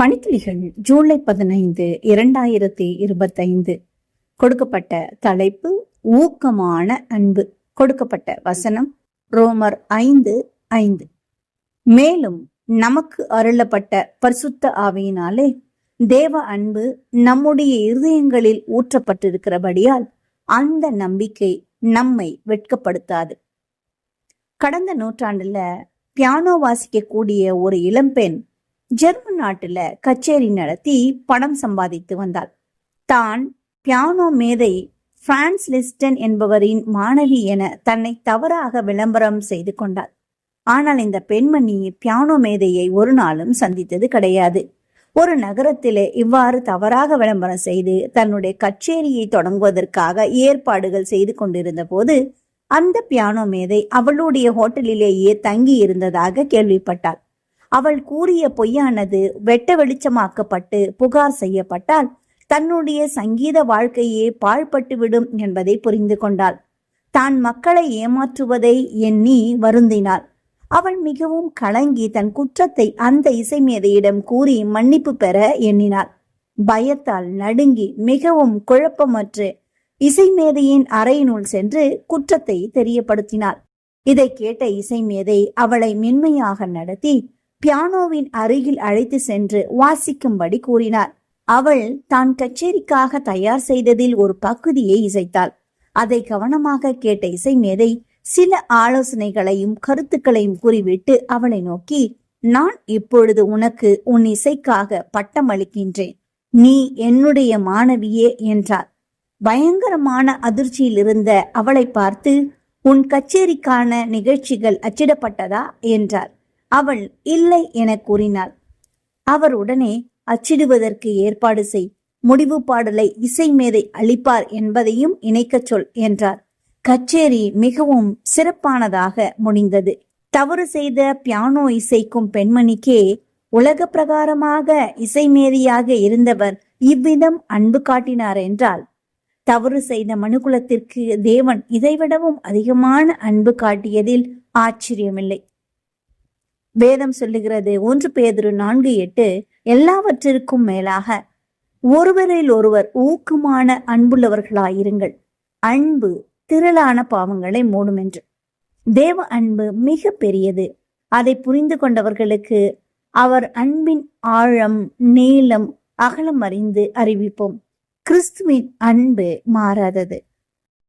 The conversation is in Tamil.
பணித்துளிகள் ஜூலை பதினைந்து இரண்டாயிரத்தி இருபத்தைந்து. கொடுக்கப்பட்ட தலைப்பு ஊக்கமான அன்பு. கொடுக்கப்பட்ட வசனம் ரோமர் ஐந்து ஐந்து. மேலும் நமக்கு அருளப்பட்ட பரிசுத்த ஆவையினாலே தேவ அன்பு நம்முடைய இருதயங்களில் ஊற்றப்பட்டிருக்கிறபடியால் அந்த நம்பிக்கை நம்மை வெட்கப்படுத்தாது. கடந்த நூற்றாண்டுல பியானோ வாசிக்கக்கூடிய ஒரு இளம்பெண் ஜெர்மன் நாட்டுல கச்சேரி நடத்தி பணம் சம்பாதித்து வந்தாள். தான் பியானோ மேதை பிரான்ஸ் லிஸ்டன் என்பவரின் மாணவி என தன்னை தவறாக விளம்பரம் செய்து கொண்டாள். ஆனால் இந்த பெண்மணி பியானோ மேதையை ஒரு நாளும் சந்தித்தது கிடையாது. ஒரு நகரத்திலே இவ்வாறு தவறாக விளம்பரம் செய்து தன்னுடைய கச்சேரியை தொடங்குவதற்காக ஏற்பாடுகள் செய்து கொண்டிருந்த போது அந்த பியானோ மேதை அவளுடைய ஹோட்டலிலேயே தங்கி இருந்ததாக கேள்விப்பட்டாள். அவள் கூறிய பொய்யானது வெட்ட வெளிச்சமாக்கப்பட்டு புகார் செய்யப்பட்டால் தன்னுடைய சங்கீத வாழ்க்கையே பாழ்பட்டுவிடும் என்பதை புரிந்து கொண்டாள். தான் மக்களை ஏமாற்றுவதை எண்ணி வருந்தினாள். அவள் மிகவும் கலங்கி தன் குற்றத்தை அந்த இசைமேதையிடம் கூறி மன்னிப்பு பெற எண்ணினாள். பயத்தால் நடுங்கி மிகவும் குழப்பமற்று இசைமேதையின் அறையினுள் சென்று குற்றத்தை தெரியப்படுத்தினாள். இதை கேட்ட இசைமேதை அவளை மென்மையாக நடத்தி பியானோவின் அருகில் அழைத்து சென்று வாசிக்கும்படி கூறினார். அவள் தான் கச்சேரிக்காக தயார் செய்ததில் ஒரு பகுதியை இசைத்தாள். அதை கவனமாக கேட்ட இசை மேதை சில ஆலோசனைகளையும் கருத்துக்களையும் கூறிவிட்டு அவளை நோக்கி நான் இப்பொழுது உனக்கு உன் இசைக்காக பட்டம் அளிக்கின்றேன் நீ என்னுடைய மாணவியே என்றார் பயங்கரமான அதிர்ச்சியில் இருந்த அவளை பார்த்து உன் கச்சேரிக்கான நிகழ்ச்சிகள் அச்சிடப்பட்டதா? என்றார் அவள் இல்லை என கூறினாள். அவர் உடனே அச்சிடுவதற்கு ஏற்பாடு செய். முடிவு பாடலை இசை மேதை அளிப்பார் என்பதையும் இணைக்கச் சொல் என்றார். கச்சேரி மிகவும் சிறப்பானதாக முடிந்தது. தவறு செய்த பியானோ இசைக்கும் பெண்மணிக்கே உலக பிரகாரமாக இசைமேதியாக இருந்தவர் இவ்விதம் அன்பு காட்டினார் என்றால் தவறு செய்த மனுகுலத்திற்கு தேவன் இதைவிடவும் அதிகமான அன்பு காட்டியதில் ஆச்சரியமில்லை. வேதம் சொல்லுகிறது. ஒன்று பேதுரு நான்கு எட்டு எல்லாவற்றிற்கும் மேலாக. ஒருவரில் ஒருவர் ஊக்கமான அன்புள்ளவர்களாயிருங்கள். அன்பு திரளான பாவங்களை மூடும் என்று தேவ அன்பு மிக பெரியது. அதை புரிந்து கொண்டவர்களுக்கு அவர் அன்பின் ஆழம் நீளம் அகலம் அறிந்து அறிவிப்போம். கிறிஸ்துவின் அன்பு மாறாதது.